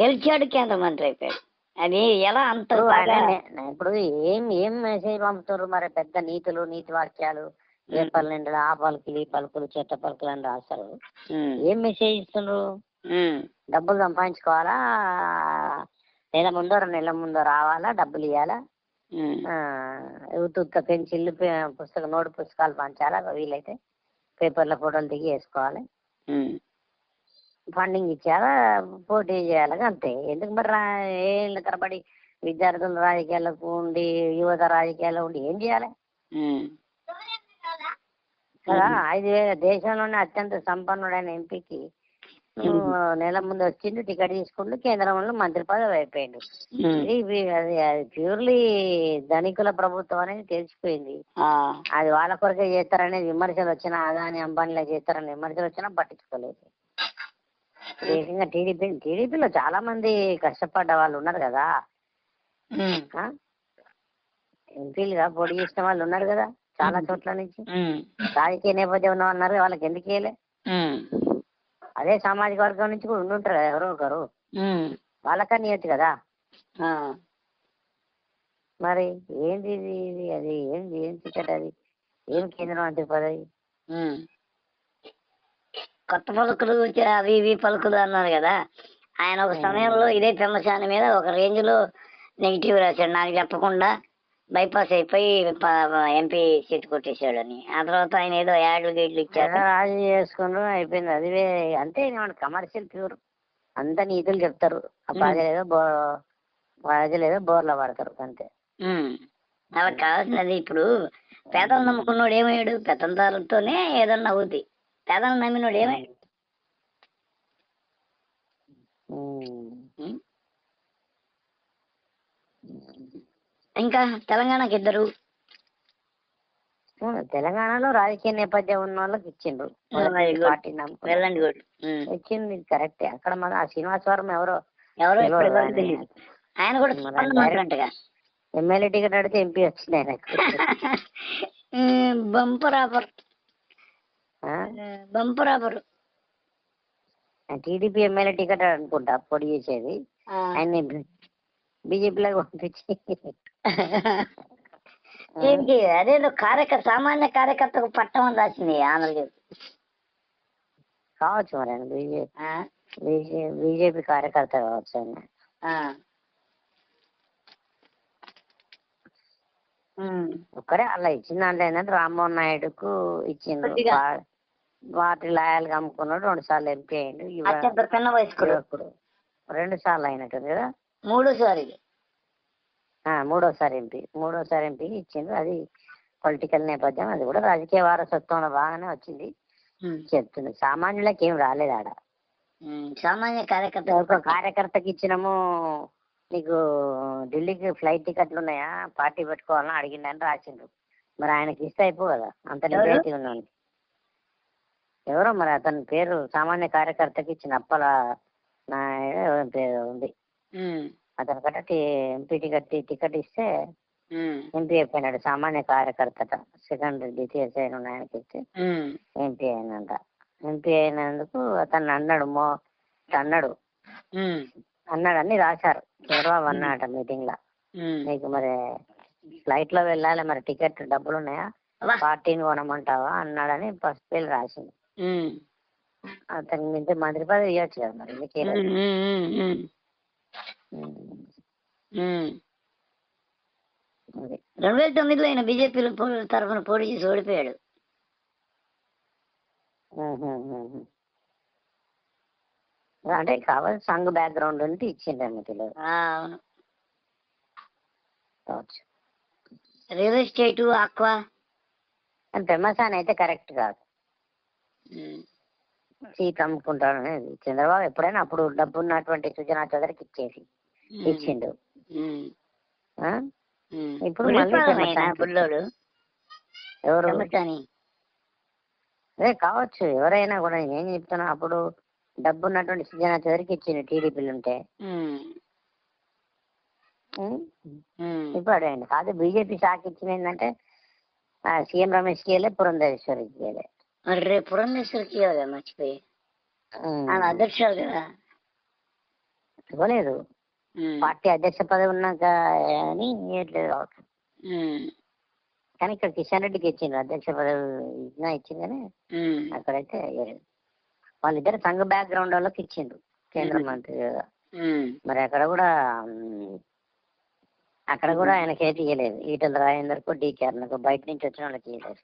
గెలిచాడు కేంద్ర మంత్రి అయిపోయాడు. అది ఎలా అంత ఇప్పుడు ఏం ఏం మెసేజ్ పంపుతారు మరి పెద్ద నీతులు నీతి వాక్యాలు పేపర్ల నిండా ఆ పలుకులు ఈ పలుకులు చెత్త పలుకులు అని రాస్తారు. ఏం మెసేజ్ ఇస్తున్నారు డబ్బులు సంపాదించుకోవాలా? నెల ముందో రెండు నెలల ముందో రావాలా? డబ్బులు ఇవ్వాలా ఉమ్, ఉత్త పెన్సిళ్ళు పె- పుస్తకం నోటు పుస్తకాలు పంచాలా? వీలైతే పేపర్ల ఫోటోలు దిగి వేసుకోవాలి. ఫండింగ్ ఇచ్చారా పోటీ చేయాలి అంతే. ఎందుకు మరి రా- ఏళ్ళ తరబడి విద్యార్థులు రాజకీయాలకు ఉండి యువత రాజకీయాల్లో ఉండి ఏం చేయాలి. కదా ఐదు వేల దేశంలోనే అత్యంత సంపన్నుడైన ఎంపీకి నెల ముందు వచ్చిండు టికెట్ తీసుకుంటూ కేంద్రంలో మంత్రి పదవి అయిపోయిండు. అది అది ప్యూర్లీ ధనికుల ప్రభుత్వం అనేది తెలిసిపోయింది. అది వాళ్ళ కొరకే చేస్తారనే విమర్శలు వచ్చినా అదాని అంబానీలో చేస్తారని విమర్శలు వచ్చినా పట్టించుకోలేదు. ఏకంగా టీడీపీ టీడీపీలో చాలా మంది కష్టపడ్డ వాళ్ళు ఉన్నారు కదా? ఎంపీలుగా పోటీ చేసిన వాళ్ళు ఉన్నారు కదా చాలా చోట్ల నుంచి. రాజకీయ నేపథ్యం ఉన్న అన్నారు వాళ్ళకి ఎందుకు వేయలే అదే సామాజిక వర్గం నుంచి కూడా ఉండుంటారు కదా ఎవరో ఒకరు. ఉమ్. వాళ్ళకని ఇవ్వచ్చు కదా. మరి ఏంది ఇది ఇది అది ఏంది ఏం టికెట్ అది? ఏం కేంద్ర మంత్రి పదవి. కొత్త పలుకులు అవి ఇవి పలుకులు అన్నారు కదా. ఆయన ఒక సమయంలో ఇదే పెమ్మసాని మీద ఒక రేంజ్లో నెగిటివ్ రాశాడు. నాకు చెప్పకుండా బైపాస్ అయిపోయి ఎంపీ సీట్ కొట్టేశాడని. ఆ తర్వాత ఆయన ఏదో యాడ్లు గీడ్లు ఇచ్చారు. రాజు చేసుకున్నారు అయిపోయింది. అది అంతే మన కమర్షియల్ ప్యూర్ అంత నీతులు చెప్తారు. ఆ ప్రజలు ఏదో బో ప్రజలు ఏదో బోర్లో పడతారు అంతే. వాళ్ళకి కావాల్సినది ఇప్పుడు పేదలు నమ్ముకున్నాడు ఏమయ్యాడు? పెత్తందారులతోనే ఏదన్నా అవుద్ది. పేదలు నమ్మినోడు. ఉమ్. ఇంకా తెలంగాణకి ఇద్దరు తెలంగాణలో రాజకీయ నేపథ్యం ఉన్న వాళ్ళకి ఇచ్చిండ్రు. వెళ్ళండి ఇచ్చింది కరెక్టే అక్కడ మన ఆ శ్రీనివాసవరం ఎవరో ఎవరో ఆయన. ఆయన కూడా ఆయన ఎమ్మెల్యే టికెట్ అడిగితే ఎంపీ వచ్చింది ఆయనకు బంపర్ ఆఫర్ ఆ? Bumper offer TDP MLA ticket అనుకుంటా పొడి చేసేది. ఆయన బీజేపీలోకి పంపించి. ఏంటి అదేదో కార్యకర్త సామాన్య కార్యకర్తకు పట్టం అని రాసింది ఆంధ్రజ్యోతి కావచ్చు మరి ఆయన బీజేపీ? బీజేపీ కార్యకర్త కావచ్చు ఆయన. ఒక్కడే అలా ఇచ్చిన దాంట్లో ఏంటంటే రామ్మోహన్ నాయుడుకు ఇచ్చిండ్రు కొద్దిగా. వా- పార్టీ లాయల్గా అమ్ముకున్నాడు రెండు సార్లు ఎంపీ అయిండు యువ- అత్యంత చిన్న వయస్కుడు. యువకుడు రెండు సార్లు అయినట్టుంది కదా. మూడోసారి మూడోసారి ఎంపీ. మూడోసారి ఎంపీ ఇచ్చిండ్రు అది పొలిటికల్ నేపథ్యం అది కూడా రాజకీయ వారసత్వంలో బాగానే వచ్చింది. చెప్తుంది సామాన్యులకి ఏం రాలేదు ఆడ. సామాన్య కార్యకర్త ఒక కార్యకర్తకి ఇచ్చినాము నీకు ఢిల్లీకి ఫ్లైట్ టికెట్లు ఉన్నాయా? పార్టీ పెట్టుకోవాలని అడిగిండని రాసిండ్రు. మరి ఆయనకి ఇస్తే అయిపో కదా. అంత? నిజాయితీ ఉన్నాను ఎవరో మరి అతని పేరు సామాన్య కార్యకర్తకి ఇచ్చిన అప్పల నా పేరు ఉంది. అతని కట్ట ఎంపీ టికెట్ టికెట్ ఇస్తే. ఎంపీ అయిపోయినాడు సామాన్య కార్యకర్తట సెకండ్ శ్రేణి ఉన్న ఆయనకి ఇస్తే. ఎంపీ అయినంట ఎంపీ అయినందుకు అతను అన్నాడు మో అన్నాడు. అన్నాడు అన్ని రాశారు చంద్రబాబు అన్నాడట మీటింగ్లో. నీకు మరి ఫ్లైట్లో వెళ్ళాలి మరి టికెట్ డబ్బులు ఉన్నాయా. పార్టీని కొనమంటావా అన్నాడని ఫస్ట్ పేరు రాసింది ఉమ్. అతనికి మించి మంత్రి పదవి ఇవ్వచ్చు కదా మరి ఎందుకు ఉమ్. ఇవ్వలేదు? ఉమ్. ఉమ్. ఉమ్. ఉమ్. అది. రెండు వేల తొమ్మిదిలో ఆయన బీజేపీ తరఫున పోటీ చేసి ఓడిపోయాడు ఉహు, ఉహు. అంటే కావాలి సంఘ్ బ్యాక్గ్రౌండ్ ఉంటే ఇచ్చిండు అన్నతిలో ఆ, అవును కావచ్చు రియల్ ఎస్టేట్ ఆక్వా కానీ పెమ్మసాని అయితే కరెక్ట్ కాదు. సీట్ అమ్ముకుంటాడు అనేది చంద్రబాబు ఎప్పుడైనా అప్పుడు డబ్బు ఉన్నటువంటి సుజనా చౌదరికి ఇచ్చేసి ఇచ్చిండు. ఇప్పుడు ఎవరు. అదే కావచ్చు. ఎవరైనా కూడా నేను చెప్తున్నా అప్పుడు డబ్బు ఉన్నటువంటి సుజనా చౌదరికి ఇచ్చిండు టీడీపీలు ఉంటే. ఇప్పుడు అడగండి కాదు బీజేపీ శాఖ ఇచ్చింది ఏంటంటే సీఎం రమేష్కి వెళ్ళే పురంధరేశ్వరికి వెళ్ళే. మరి రేపు పురంధేశ్వరికి ఇవ్వాలి మర్చిపోయి. ఆమె అధ్యక్షురాలు కదా. ఉమ్, పార్టీ అధ్యక్ష పదవి ఉన్నాక అని ఇవ్వట్లేదు కానీ ఇక్కడ కిషన్ రెడ్డికి ఇచ్చిండ్రు. అధ్యక్ష పదవి ఇచ్చినా ఇచ్చింది కానీ అక్కడైతే ఇవ్వలేదు వాళ్ళిద్దరు సంఘ బ్యాక్గ్రౌండ్ వాళ్ళకి ఇచ్చిండ్రు. కేంద్ర. మంత్రి కదా. మరి అక్కడ కూడా అక్కడ కూడా ఆయనకి ఏది ఇవ్వలేదు ఈటల రాజేందర్కు డీకే అన్నకు బయట నుంచి వచ్చిన వాళ్ళకి ఇవ్వలేదు.